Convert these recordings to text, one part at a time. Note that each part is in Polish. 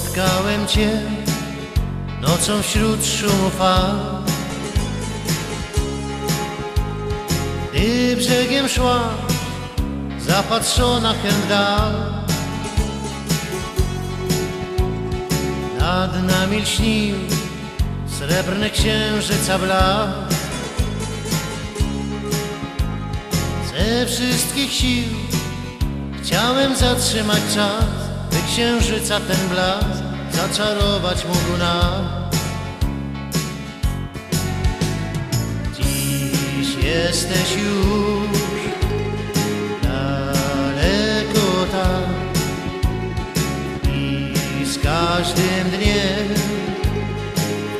Spotkałem Cię nocą wśród szumu fal. Gdy brzegiem szła zapatrzona w dal. Nad nami lśnił srebrny księżyca blask Ze wszystkich sił chciałem zatrzymać czas księżyca ten blask zaczarować mógł nam. Dziś jesteś już daleko tam I z każdym dniem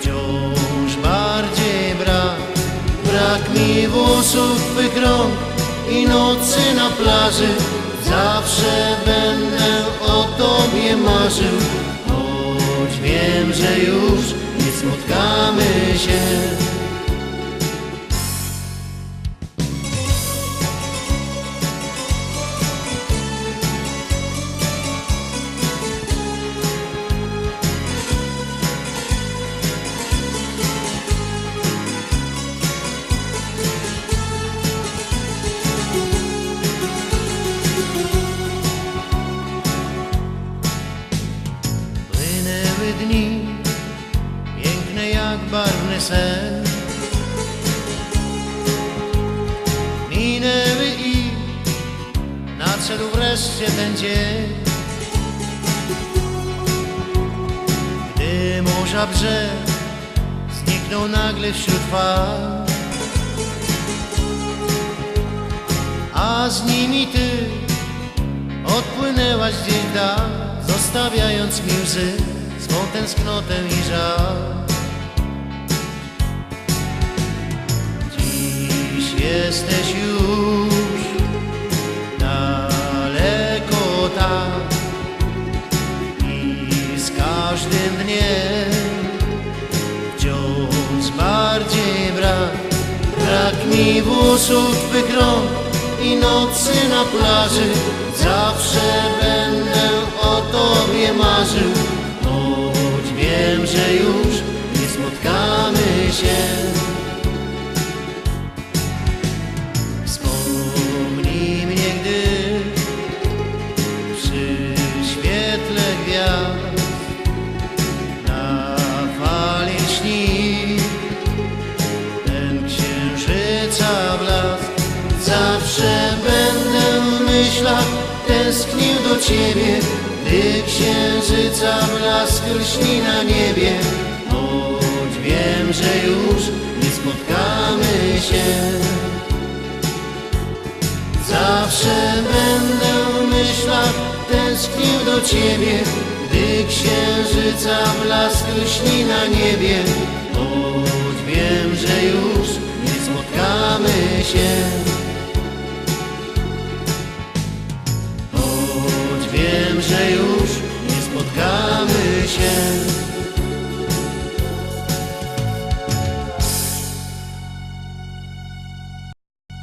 wciąż bardziej brak. Brak mi włosów twych rąk i nocy na plaży. Zawsze będę o tobie marzył. Choć wiem, że już nie spotkamy się dni, piękne jak barwny sen. Minęły i nadszedł wreszcie ten dzień. Gdy morza brzeg zniknął nagle wśród fal. A z nimi ty Odpłynęłaś gdzieś dal, zostawiając mi łzy, swą tęsknotę i żal. Dziś jesteś już daleko tam i z każdym dniem wciąż bardziej brak. Brak mi włosów twych i nocy na plaży Zawsze będę o tobie marzył tęsknił do Ciebie Gdy księżyca blask lśni na niebie. Choć wiem, że już nie spotkamy się. Zawsze będę w myślach tęsknił do Ciebie Gdy księżyca blask lśni na niebie. Choć wiem, że już nie spotkamy się